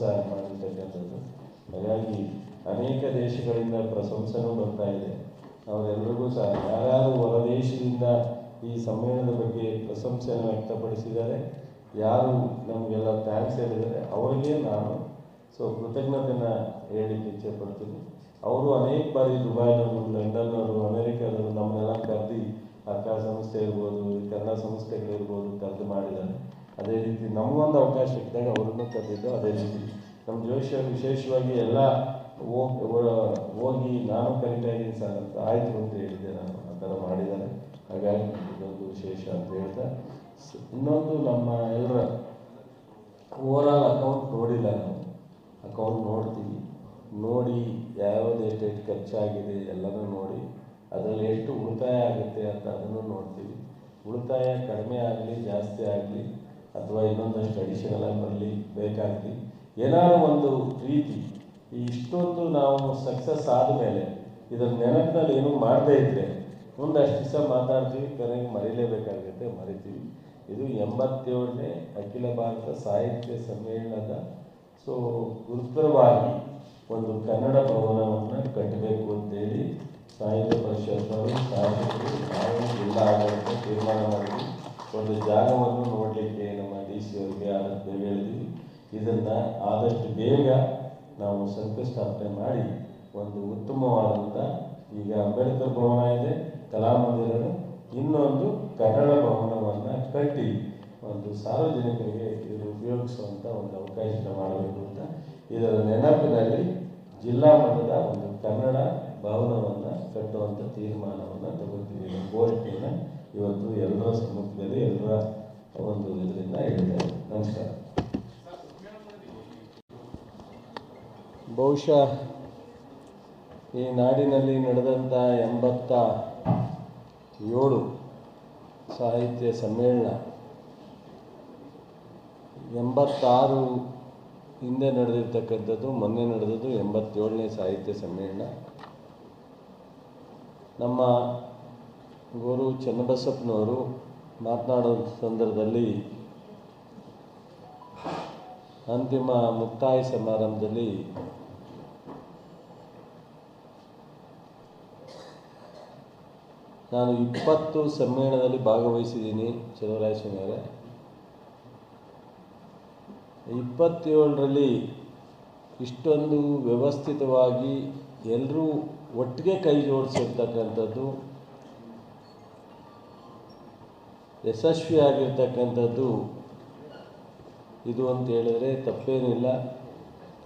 ಸಹ ಮಾಡಿರ್ತಕ್ಕಂಥದ್ದು. ಹಾಗಾಗಿ ಅನೇಕ ದೇಶಗಳಿಂದ ಪ್ರಶಂಸನೂ ಬರ್ತಾ ಇದೆ. ಅವರೆಲ್ಲರಿಗೂ ಸಹ ಯಾರ್ಯಾರು ಹೊರದೇಶದಿಂದ ಈ ಸಮ್ಮೇಳನದ ಬಗ್ಗೆ ಪ್ರಶಂಸೆಯನ್ನು ವ್ಯಕ್ತಪಡಿಸಿದ್ದಾರೆ, ಯಾರು ನಮಗೆಲ್ಲ ಥ್ಯಾಂಕ್ಸ್ ಹೇಳಿದ್ದಾರೆ, ಅವರಿಗೆ ನಾನು ಸೊ ಕೃತಜ್ಞತೆಯನ್ನು ಹೇಳಿಕ್ಕೆ ಇಚ್ಛೆ ಪಡ್ತೀನಿ ಅವರು ಅನೇಕ ಬಾರಿ ದುಬೈನವರು, ಲಂಡನ್ನವರು, ಅಮೇರಿಕಾದವರು ನಮ್ಮನ್ನೆಲ್ಲ ಕರೆದು ಅಕ್ಕ ಸಂಸ್ಥೆ ಇರ್ಬೋದು ಕನ್ನಡ ಸಂಸ್ಥೆಗಳಿರ್ಬೋದು ಕರೆದು ಮಾಡಿದ್ದಾರೆ. ಅದೇ ರೀತಿ ನಮಗೊಂದು ಅವಕಾಶ ಸಿಕ್ಕಿದಾಗ ಅವರನ್ನು ಕರೆದಿದ್ದು ಅದೇ ರೀತಿ. ನಮ್ಮ ಜೋಶ ವಿಶೇಷವಾಗಿ ಎಲ್ಲ ಹೋಗ್- ನಾನು ಕರಿತಾ ಇದ್ದೀನಿ ಸರ್ ಅಂತ ಆಯಿತು ಅಂತ ಹೇಳಿದ್ದೆ ನಾನು. ಆ ಥರ ಮಾಡಿದ್ದಾರೆ. ಹಾಗಾಗಿ ಇದೊಂದು ವಿಶೇಷ ಅಂತ ಹೇಳ್ತಾ. ಇನ್ನೊಂದು ನಮ್ಮ ಎಲ್ಲರ ಓವರಾಲ್ ಅಕೌಂಟ್ ನೋಡಿಲ್ಲ ನಾವು. ಅಕೌಂಟ್ ನೋಡ್ತೀವಿ. ನೋಡಿ ಯಾವ್ಯಾವ್ದು ಎಷ್ಟೆಷ್ಟು ಖರ್ಚಾಗಿದೆ ಎಲ್ಲನೂ ನೋಡಿ. ಅದರಲ್ಲಿ ಎಷ್ಟು ಉಳಿತಾಯ ಆಗುತ್ತೆ ಅಂತ ಅದನ್ನು ನೋಡ್ತೀವಿ. ಉಳಿತಾಯ ಕಡಿಮೆ ಆಗಲಿ, ಜಾಸ್ತಿ ಆಗಲಿ. ಅಥವಾ ಇನ್ನೊಂದಷ್ಟು ಅಡಿಷನಲ್ ಆಗಿ ಬರಲಿ, ಬೇಕಾಗಲಿ, ಏನಾದ್ರು ಒಂದು ರೀತಿ ಈ ಇಷ್ಟೊಂದು ನಾವು ಸಕ್ಸಸ್ ಆದಮೇಲೆ ಇದರ ನೆನಪಿನಲ್ಲಿ ಏನು ಮಾಡದೇ ಇದ್ದರೆ ಮುಂದೆ ಅಷ್ಟು ದಿವಸ ಮಾತಾಡ್ತೀವಿ ಕೊನೆಗೆ ಮರೀಲೇಬೇಕಾಗುತ್ತೆ, ಮರಿತೀವಿ. ಇದು ಎಂಬತ್ತೇಳನೇ ಅಖಿಲ ಭಾರತ ಸಾಹಿತ್ಯ ಸಮ್ಮೇಳನದ ಸೊ ಗುರುತರವಾಗಿ ಒಂದು ಕನ್ನಡ ಭವನವನ್ನು ಕಟ್ಟಬೇಕು ಇದನ್ನು ಆದಷ್ಟು ಬೇಗ ನಾವು ಶಂಕುಸ್ಥಾಪನೆ ಮಾಡಿ ಒಂದು ಉತ್ತಮವಾದಂಥ ಈಗ ಅಂಬೇಡ್ಕರ್ ಭವನ ಇದೆ ಕಲಾಮಂದಿರ ಇನ್ನೊಂದು ಕನ್ನಡ ಭವನವನ್ನು ಕಟ್ಟಿ ಒಂದು ಸಾರ್ವಜನಿಕರಿಗೆ ಇದನ್ನು ಉಪಯೋಗಿಸುವಂಥ ಒಂದು ಅವಕಾಶ ಮಾಡಬೇಕು ಅಂತ ಇದರ ನೆನಪಿನಲ್ಲಿ ಜಿಲ್ಲಾ ಮಟ್ಟದ ಒಂದು ಕನ್ನಡ ಭವನವನ್ನು ಕಟ್ಟುವಂಥ ತೀರ್ಮಾನವನ್ನು ತಗೊಳ್ತೀವಿ ಗೋಷ್ಠಿಯನ್ನು ಇವತ್ತು ಎಲ್ಲರ ಸಮ್ಮುಖದಲ್ಲಿ ಎಲ್ಲರ ಒಂದು ಇದರಿಂದ ಹೇಳಿದ್ದಾರೆ. ನಮಸ್ಕಾರ. ಬಹುಶಃ ಈ ನಾಡಿನಲ್ಲಿ ನಡೆದಂಥ ಎಂಬತ್ತ ಏಳು ಸಾಹಿತ್ಯ ಸಮ್ಮೇಳನ ಎಂಬತ್ತಾರು ಹಿಂದೆ ನಡೆದಿರ್ತಕ್ಕಂಥದ್ದು, ಮೊನ್ನೆ ನಡೆದದ್ದು ಎಂಬತ್ತೇಳನೇ ಸಾಹಿತ್ಯ ಸಮ್ಮೇಳನ. ನಮ್ಮ ಗುರು ಚನ್ನಬಸಪ್ಪನವರು ಮಾತನಾಡೋ ಸಂದರ್ಭದಲ್ಲಿ ಅಂತಿಮ ಮುಕ್ತಾಯ ಸಮಾರಂಭದಲ್ಲಿ ನಾನು ಇಪ್ಪತ್ತು ಸಮ್ಮೇಳನದಲ್ಲಿ ಭಾಗವಹಿಸಿದ್ದೀನಿ ಚಲುವರಾಯಸ್ವಾಮಿ ಅವರೇ ಇಪ್ಪತ್ತೇಳರಲ್ಲಿ ಇಷ್ಟೊಂದು ವ್ಯವಸ್ಥಿತವಾಗಿ ಎಲ್ಲರೂ ಒಟ್ಟಿಗೆ ಕೈ ಜೋಡಿಸಿರ್ತಕ್ಕಂಥದ್ದು, ಯಶಸ್ವಿಯಾಗಿರ್ತಕ್ಕಂಥದ್ದು, ಇದು ಅಂತ ಹೇಳಿದ್ರೆ ತಪ್ಪೇನಿಲ್ಲ.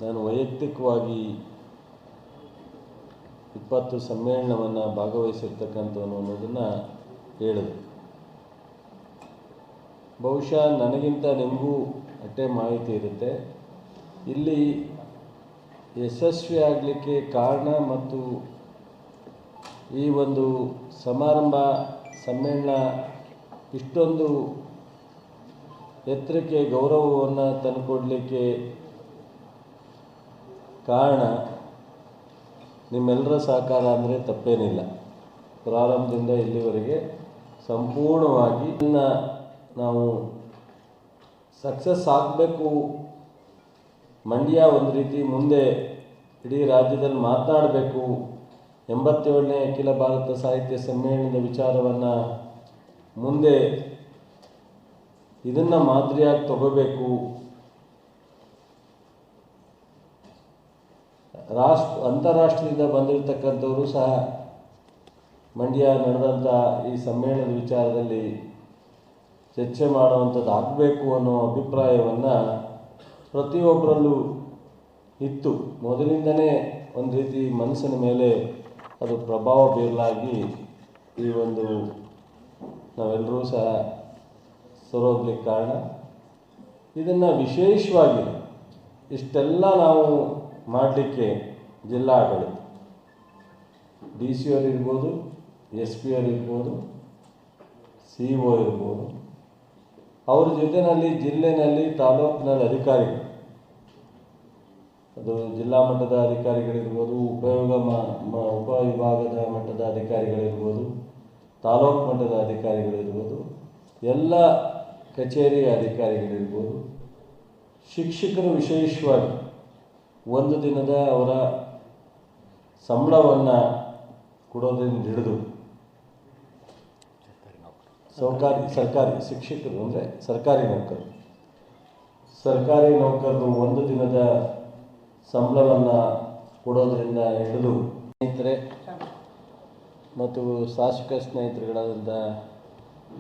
ನಾನು ವೈಯಕ್ತಿಕವಾಗಿ ಇಪ್ಪತ್ತು ಸಮ್ಮೇಳನವನ್ನು ಭಾಗವಹಿಸಿರ್ತಕ್ಕಂಥವನು ಅನ್ನೋದನ್ನು ಹೇಳಿದೆ. ಬಹುಶಃ ನನಗಿಂತ ನಿಮಗೂ ಅಷ್ಟೇ ಮಾಹಿತಿ ಇರುತ್ತೆ. ಇಲ್ಲಿ ಯಶಸ್ವಿ ಆಗಲಿಕ್ಕೆ ಕಾರಣ ಮತ್ತು ಈ ಒಂದು ಸಮಾರಂಭ, ಸಮ್ಮೇಳನ ಇಷ್ಟೊಂದು ಎತ್ತರಕ್ಕೆ ಗೌರವವನ್ನು ತಂದುಕೊಡಲಿಕ್ಕೆ ಕಾರಣ ನಿಮ್ಮೆಲ್ಲರ ಸಹಕಾರ ಅಂದರೆ ತಪ್ಪೇನಿಲ್ಲ. ಪ್ರಾರಂಭದಿಂದ ಇಲ್ಲಿವರೆಗೆ ಸಂಪೂರ್ಣವಾಗಿ ಇದನ್ನು ನಾವು ಸಕ್ಸಸ್ ಆಗಬೇಕು. ಮಂಡ್ಯ ಒಂದು ರೀತಿ ಮುಂದೆ ಇಡೀ ರಾಜ್ಯದಲ್ಲಿ ಮಾತನಾಡಬೇಕು ಎಂಬತ್ತೇಳನೇ ಅಖಿಲ ಭಾರತ ಸಾಹಿತ್ಯ ಸಮ್ಮೇಳನದ ವಿಚಾರವನ್ನು ಮುಂದೆ ಇದನ್ನು ಮಾದರಿಯಾಗಿ ತಗೋಬೇಕು. ರಾಷ್ಟ್ರ ಅಂತಾರಾಷ್ಟ್ರದಿಂದ ಬಂದಿರತಕ್ಕಂಥವರು ಸಹ ಮಂಡ್ಯ ನಡೆದಂಥ ಈ ಸಮ್ಮೇಳನದ ವಿಚಾರದಲ್ಲಿ ಚರ್ಚೆ ಮಾಡುವಂಥದ್ದು ಆಗಬೇಕು ಅನ್ನೋ ಅಭಿಪ್ರಾಯವನ್ನು ಪ್ರತಿಯೊಬ್ಬರಲ್ಲೂ ಇತ್ತು. ಮೊದಲಿಂದನೇ ಒಂದು ರೀತಿ ಮನಸ್ಸಿನ ಮೇಲೆ ಅದು ಪ್ರಭಾವ ಬೀರಲಾಗಿ ಈ ಒಂದು ನಾವೆಲ್ಲರೂ ಸಹ ಸರೋಗ್ಲಿಕ್ಕೆ ಕಾರಣ. ಇದನ್ನು ವಿಶೇಷವಾಗಿ ಇಷ್ಟೆಲ್ಲ ನಾವು ಮಾಡಲಿಕ್ಕೆ ಜಿಲ್ಲಾ ಆಡಳಿತ. ಡಿ ಸಿ ಅವ್ರು ಇರ್ಬೋದು, ಎಸ್ ಪಿ ಅವ್ರು ಇರ್ಬೋದು, ಸಿ ಒ ಇರ್ಬೋದು. ಅವ್ರ ಜೊತೆಯಲ್ಲಿ ಜಿಲ್ಲೆನಲ್ಲಿ ತಾಲೂಕಿನಲ್ಲಿ ಅಧಿಕಾರಿಗಳು. ಅದು ಜಿಲ್ಲಾ ಮಟ್ಟದ ಅಧಿಕಾರಿಗಳಿರ್ಬೋದು, ಉಪಯೋಗ ಮ- ಉಪವಿಭಾಗದ ಮಟ್ಟದ ಅಧಿಕಾರಿಗಳಿರ್ಬೋದು, ತಾಲೂಕು ಮಟ್ಟದ ಅಧಿಕಾರಿಗಳಿರ್ಬೋದು, ಎಲ್ಲ ಕಚೇರಿ ಅಧಿಕಾರಿಗಳಿರ್ಬೋದು. ಶಿಕ್ಷಕರು ವಿಶೇಷವಾಗಿ ಒಂದು ದಿನದ ಅವರ ಸಂಬಳವನ್ನು ಕೊಡೋದ್ರಿಂದ ಹಿಡಿದು ಸರ್ಕಾರಿ ಸರ್ಕಾರಿ ಶಿಕ್ಷಕರು ಅಂದರೆ ಸರ್ಕಾರಿ ನೌಕರರು. ಸರ್ಕಾರಿ ನೌಕರರು ಒಂದು ದಿನದ ಸಂಬಳವನ್ನು ಕೊಡೋದರಿಂದ ಹಿಡಿದು ಸ್ನೇಹಿತರೆ ಮತ್ತು ಶಾಸಕ ಸ್ನೇಹಿತರುಗಳಾದಂಥ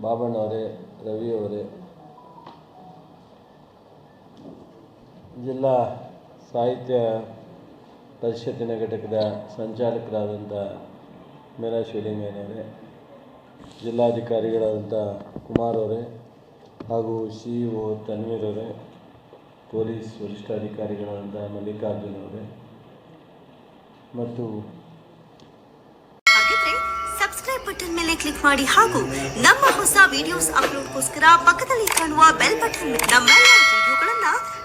ಬಾಬಣ್ಣವರೇ ರವಿಯವರೇ ಜಿಲ್ಲಾ ಸಾಹಿತ್ಯ ಪರಿಷತ್ತಿನ ಘಟಕದ ಸಂಚಾಲಕರಾದಂಥ ಮೀರಾ ಶಿವಲಿಂಗಯ್ಯನವರೇ ಜಿಲ್ಲಾಧಿಕಾರಿಗಳಾದಂಥ ಕುಮಾರ್ ಅವರೇ ಹಾಗೂ ಸಿ ಇ ಒ ತನ್ವೀರ್ ಅವರೇ, ಪೊಲೀಸ್ ವರಿಷ್ಠಾಧಿಕಾರಿಗಳಾದಂಥ ಮಲ್ಲಿಕಾರ್ಜುನ್ ಅವರೇ. ಮತ್ತು ಸಬ್ಸ್ಕ್ರೈಬ್ ಬಟನ್ ಮೇಲೆ ಕ್ಲಿಕ್ ಮಾಡಿ ಹಾಗೂ ನಮ್ಮ ಹೊಸ ವಿಡಿಯೋಸ್ ಅಪ್ಲೋಡ್ಗೋಸ್ಕರ ಪಕ್ಕದಲ್ಲಿ ಕಾಣುವ ಬೆಲ್ ಬಟನ್ ನಮ್ಮೆಲ್ಲ ವಿಡಿಯೋಗಳನ್ನ